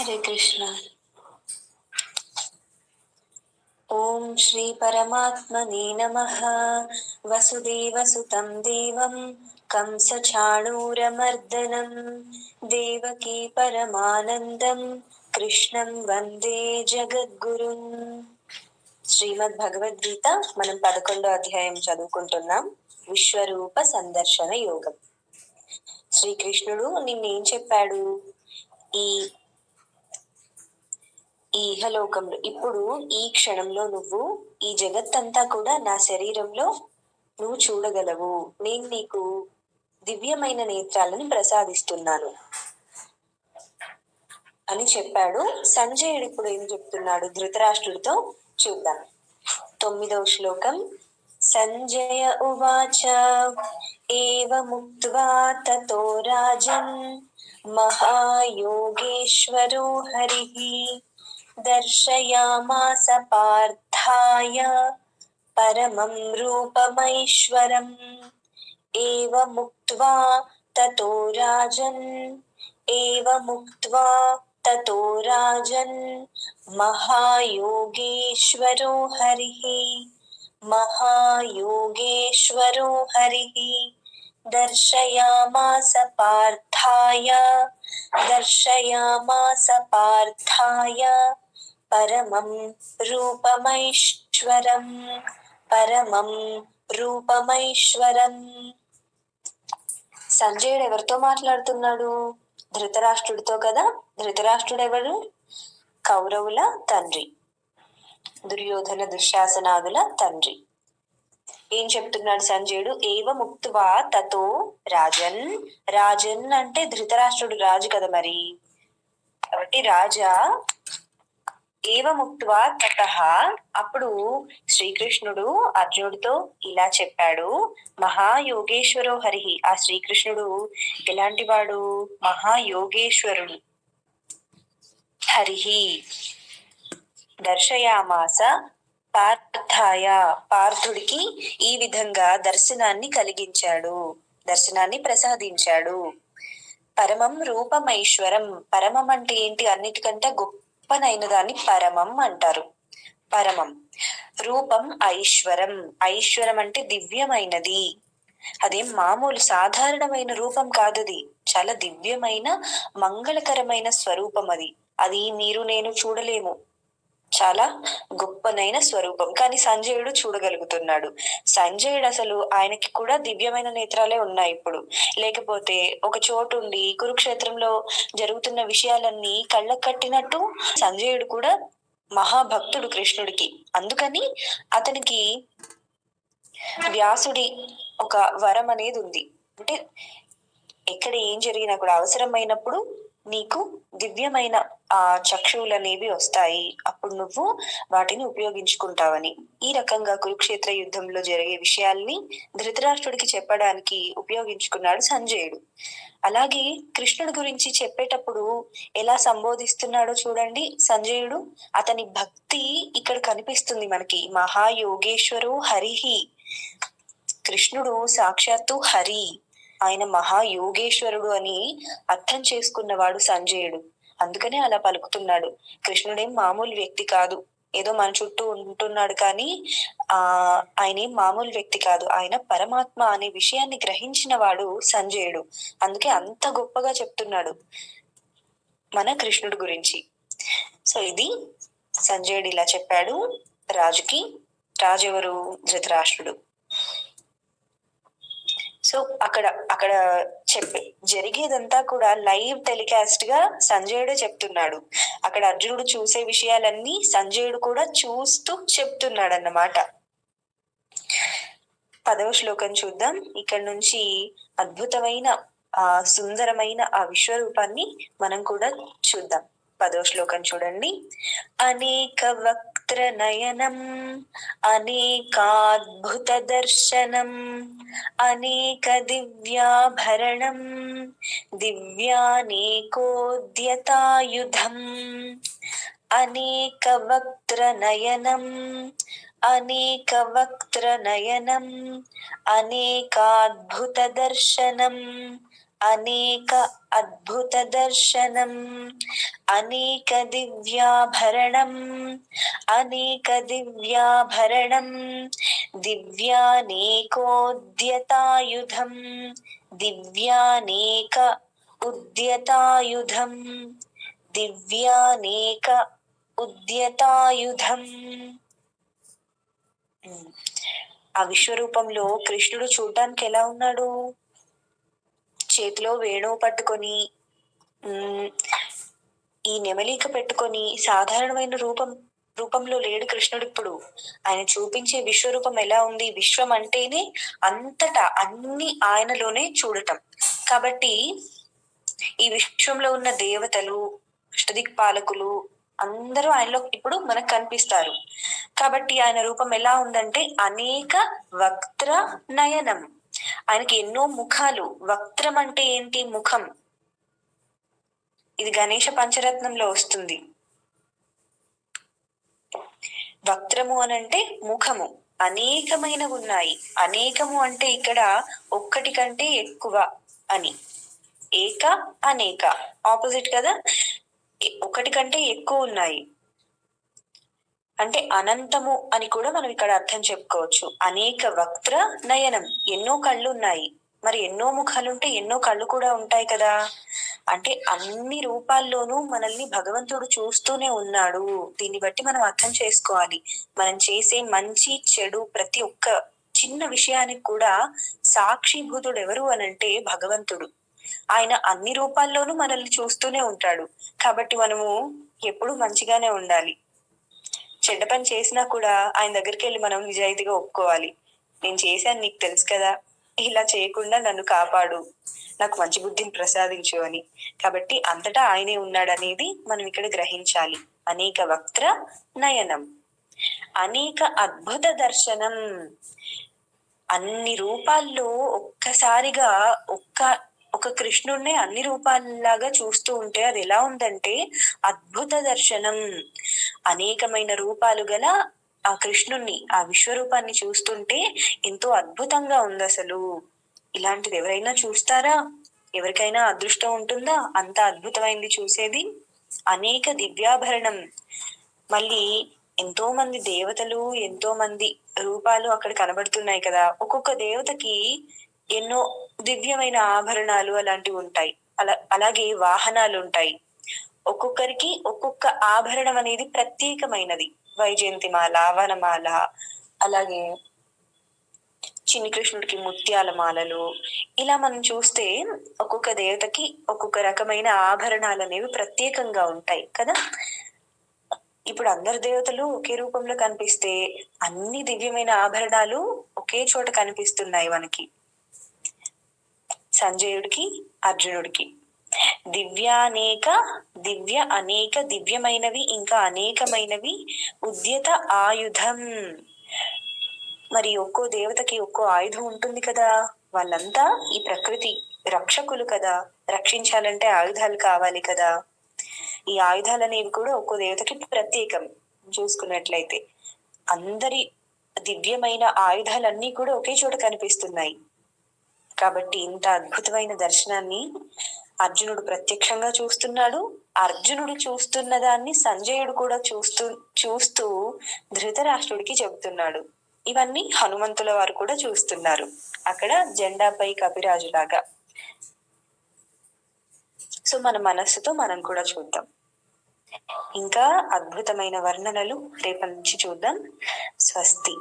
హరే కృష్ణ. ఓం శ్రీ పరమాత్మనే నమ. వసుదేవసుతం దేవం కంసచాణూరమర్దనం దేవకీ పరమానందం కృష్ణం వందే జగద్గురుం. శ్రీమద్ భగవద్గీత మనం పదకొండో అధ్యాయం చదువుకుంటున్నాం. విశ్వరూప సందర్శన యోగం. శ్రీకృష్ణుడు నిన్నేం చెప్పాడు? ఈ ఈహలోకంలో ఇప్పుడు ఈ క్షణంలో నువ్వు ఈ జగత్తంతా కూడా నా శరీరంలో నువ్వు చూడగలవు. నేను నీకు దివ్యమైన నేత్రాలను ప్రసాదిస్తున్నాను. అని చెప్పాడు. సంజయుడు ఇప్పుడు ఏం చెప్తున్నాడు? ధృతరాష్ట్రుడితో చూద్దాం. తొమ్మిదవ శ్లోకం. సంజయ ఉవాచ ఏవముక్త్వా తతో రాజన్ మహాయోగేశ్వరో హరి. दर्शयामास पार्थाय परमं रूपमैश्वरम्। एवमुक्त्वा ततो राजन्। एवमुक्त्वा ततो राजन्। महायोगेश्वरो हरिः। महायोगेश्वरो हरिः। దర్శయామాస పార్థాయ దర్శయామాస పార్థాయ పరమం రూపమైశ్వరం పరమం రూపమైశ్వరం సంజయుడు ఎవరితో మాట్లాడుతున్నాడు? ధృతరాష్ట్రుడితో కదా? ధృతరాష్ట్రుడు ఎవరు కౌరవుల తండ్రి. దుర్యోధన దుశ్శాసనాదుల తండ్రి. ఏం చెప్తున్నాడు సంజయుడు? ఏవ ముక్తువా తతో రాజన్. రాజన్ అంటే ధృతరాష్ట్రుడు రాజు కదా మరి. కాబట్టి రాజా ఏవ ముక్తువా తత. అప్పుడు శ్రీకృష్ణుడు అర్జునుడితో ఇలా చెప్పాడు మహాయోగేశ్వరో హరిహి ఆ శ్రీకృష్ణుడు ఎలాంటి వాడు? మహాయోగేశ్వరుడు. హరిహి దర్శయామాస పార్థాయ పార్థుడికి ఈ విధంగా దర్శనాన్ని కలిగించాడు. దర్శనాన్ని ప్రసాదించాడు. పరమం రూపమైశ్వరం. పరమం అంటే ఏంటి? అన్నిటికంటే గొప్పనైన దాన్ని పరమం అంటారు. పరమం. రూపం ఐశ్వరం. ఐశ్వరం అంటే దివ్యమైనది. అదేం మామూలు సాధారణమైన రూపం కాదది. చాలా దివ్యమైన మంగళకరమైన స్వరూపం అది. అది మీరు నేను చూడలేము. చాలా గొప్పనైన స్వరూపం. కానీ సంజయుడు చూడగలుగుతున్నాడు. సంజయుడు అసలు ఆయనకి కూడా దివ్యమైన నేత్రాలే ఉన్నాయి ఇప్పుడు. లేకపోతే ఒక చోటు ఉండి కురుక్షేత్రంలో జరుగుతున్న విషయాలన్నీ కళ్ళకు కట్టినట్టు సంజయుడు కూడా మహాభక్తుడు కృష్ణుడికి. అందుకని అతనికి వ్యాసుడి ఒక వరం అనేది ఉంది. అంటే ఎక్కడ ఏం జరిగినా కూడా అవసరమైనప్పుడు నీకు దివ్యమైన ఆ చక్షువులు అనేవి వస్తాయి. అప్పుడు నువ్వు వాటిని ఉపయోగించుకుంటావని. ఈ రకంగా కురుక్షేత్ర యుద్ధంలో జరిగే విషయాల్ని ధృతరాష్ట్రుడికి చెప్పడానికి ఉపయోగించుకున్నాడు సంజయుడు. అలాగే కృష్ణుడి గురించి చెప్పేటప్పుడు ఎలా సంబోధిస్తున్నాడో చూడండి సంజయుడు. అతని భక్తి ఇక్కడ కనిపిస్తుంది మనకి. మహాయోగేశ్వరు హరిహి కృష్ణుడు సాక్షాత్తు హరి. ఆయన మహాయోగేశ్వరుడు అని అర్థం చేసుకున్నవాడు సంజయుడు. అందుకనే అలా పలుకుతున్నాడు. కృష్ణుడేం మామూలు వ్యక్తి కాదు. ఏదో మన చుట్టూ ఉంటున్నాడు కానీ ఆ ఆయన ఏం మామూలు వ్యక్తి కాదు. ఆయన పరమాత్మ అనే విషయాన్ని గ్రహించిన వాడు సంజయుడు. అందుకే అంత గొప్పగా చెప్తున్నాడు మన కృష్ణుడు గురించి. సో ఇది సంజయుడు ఇలా చెప్పాడు. రాజుకి రాజు ఎవరు ధృతరాష్ట్రుడు. సో అక్కడ అక్కడ చెప్పే జరిగేదంతా కూడా లైవ్ టెలికాస్ట్గా సంజయుడే చెప్తున్నాడు. అక్కడ అర్జునుడు చూసే విషయాలన్నీ సంజయుడు కూడా చూస్తూ చెప్తున్నాడు అన్నమాట పదవ శ్లోకం చూద్దాం. ఇక్కడ నుంచి అద్భుతమైన ఆ సుందరమైన ఆ విశ్వరూపాన్ని మనం కూడా చూద్దాం. పదవ శ్లోకం చూడండి. అనేక వక్ నయనం అనేకాద్భుత దర్శనం అనేక దివ్యాభరణం దివ్యానేకోద్యతాయుధం అనేక వక్త్ర నయనం అనేక దర్శనం అనేక అద్భుత దర్శనం అనేక దివ్యాభరణం అనేక దివ్యాభరణం దివ్యానేకోద్యతాయుధం దివ్యానేక ఉద్యతాయుధం దివ్యానేక ఉద్యతాయుధం. ఆ విశ్వరూపంలో కృష్ణుడు చూడటానికి ఎలా ఉన్నాడు? చేతిలో వేణువు పట్టుకొని ఈ నెమలిక పెట్టుకొని సాధారణమైన రూపం రూపంలో లేడు కృష్ణుడు ఇప్పుడు. ఆయన చూపించే విశ్వరూపం ఎలా ఉంది? విశ్వం అంటేనే అంతటా అన్ని ఆయనలోనే చూడటం. కాబట్టి ఈ విశ్వంలో ఉన్న దేవతలు పాలకులు అందరూ ఆయనలో ఇప్పుడు మనకు కనిపిస్తారు. కాబట్టి ఆయన రూపం ఎలా ఉందంటే అనేక వక్త్ర నయనం. ఆయనకి ఎన్నో ముఖాలు. వక్త్రం అంటే ఏంటి? ముఖం. ఇది గణేష పంచరత్నంలో వస్తుంది. వక్త్రము అని అంటే ముఖము. అనేకమైన ఉన్నాయి. అనేకము అంటే ఇక్కడ ఒక్కటి కంటే ఎక్కువ అని. ఏక అనేక. ఆపోజిట్ కదా? ఒకటి కంటే ఎక్కువ ఉన్నాయి. అంటే అనంతము అని కూడా మనం ఇక్కడ అర్థం చెప్పుకోవచ్చు. అనేక వక్త్ర నయనం. ఎన్నో కళ్ళు ఉన్నాయి. మరి ఎన్నో ముఖాలుంటే ఎన్నో కళ్ళు కూడా ఉంటాయి కదా. అంటే అన్ని రూపాల్లోనూ మనల్ని భగవంతుడు చూస్తూనే ఉన్నాడు. దీన్ని బట్టి మనం అర్థం చేసుకోవాలి. మనం చేసే మంచి చెడు ప్రతి ఒక్క చిన్న విషయానికి కూడా సాక్షిభూతుడు ఎవరు అనంటే భగవంతుడు. ఆయన అన్ని రూపాల్లోనూ మనల్ని చూస్తూనే ఉంటాడు. కాబట్టి మనము ఎప్పుడు మంచిగానే ఉండాలి. చెడ్డ పని చేసినా కూడా ఆయన దగ్గరికి వెళ్ళి మనం నిజాయితీగా ఒప్పుకోవాలి. నేను చేశాను నీకు తెలుసు కదా. ఇలా చేయకుండా నన్ను కాపాడు. నాకు మంచి బుద్ధిని ప్రసాదించు అని. కాబట్టి అంతటా ఆయనే ఉన్నాడనేది మనం ఇక్కడ గ్రహించాలి. అనేక వక్త్ర నయనం. అనేక అద్భుత దర్శనం. అన్ని రూపాల్లో ఒక్కసారిగా ఒక్క ఒక కృష్ణుడిని అన్ని రూపాలలాగా చూస్తూ ఉంటే అది ఎలా ఉందంటే అద్భుత దర్శనం. అనేకమైన రూపాలు గల ఆ కృష్ణుణ్ణి ఆ విశ్వరూపాన్ని చూస్తుంటే ఎంతో అద్భుతంగా ఉంది అసలు. ఇలాంటిది ఎవరైనా చూస్తారా? ఎవరికైనా అదృష్టం ఉంటుందా? అంత అద్భుతమైంది చూసేది? అనేక దివ్యాభరణం. మళ్ళీ ఎంతో మంది దేవతలు ఎంతో మంది రూపాలు అక్కడ కనబడుతున్నాయి కదా. ఒక్కొక్క దేవతకి ఎన్నో దివ్యమైన ఆభరణాలు అలాంటివి ఉంటాయి. అలా అలాగే వాహనాలు ఉంటాయి. ఒక్కొక్కరికి ఒక్కొక్క ఆభరణం అనేది ప్రత్యేకమైనది. వైజయంతిమాల వనమాల అలాగే చిన్ని కృష్ణుడికి ముత్యాల మాలలు. ఇలా మనం చూస్తే ఒక్కొక్క దేవతకి ఒక్కొక్క రకమైన ఆభరణాలు అనేవి ప్రత్యేకంగా ఉంటాయి కదా? ఇప్పుడు అందరు దేవతలు ఒకే రూపంలో కనిపిస్తే అన్ని దివ్యమైన ఆభరణాలు ఒకే చోట కనిపిస్తున్నాయి మనకి. సంజయుడికి అర్జునుడికి. దివ్యానేక దివ్య అనేక దివ్యమైనవి ఇంకా అనేకమైనవి ఉద్యత ఆయుధం. మరి ఒక్కో దేవతకి ఒక్కో ఆయుధం ఉంటుంది కదా. వాళ్ళంతా ఈ ప్రకృతి రక్షకులు కదా. రక్షించాలంటే ఆయుధాలు కావాలి కదా. ఈ ఆయుధాలు అనేవి కూడా ఒక్కో దేవతకి ప్రత్యేకం చూసుకున్నట్లయితే. అందరి దివ్యమైన ఆయుధాలన్నీ కూడా ఒకే చోట కనిపిస్తున్నాయి. కాబట్టి ఇంత అద్భుతమైన దర్శనాన్ని అర్జునుడు ప్రత్యక్షంగా చూస్తున్నాడు. అర్జునుడు చూస్తున్న దాన్ని సంజయుడు కూడా చూస్తూ చూస్తూ ధృతరాష్ట్రుడికి చెబుతున్నాడు. ఇవన్నీ హనుమంతుల వారు కూడా చూస్తున్నారు. అక్కడ జెండాపై కపిరాజులాగా. సో మన మనస్సుతో మనం కూడా చూద్దాం. ఇంకా అద్భుతమైన వర్ణనలు రేపటి నుంచి చూద్దాం. స్వస్తి.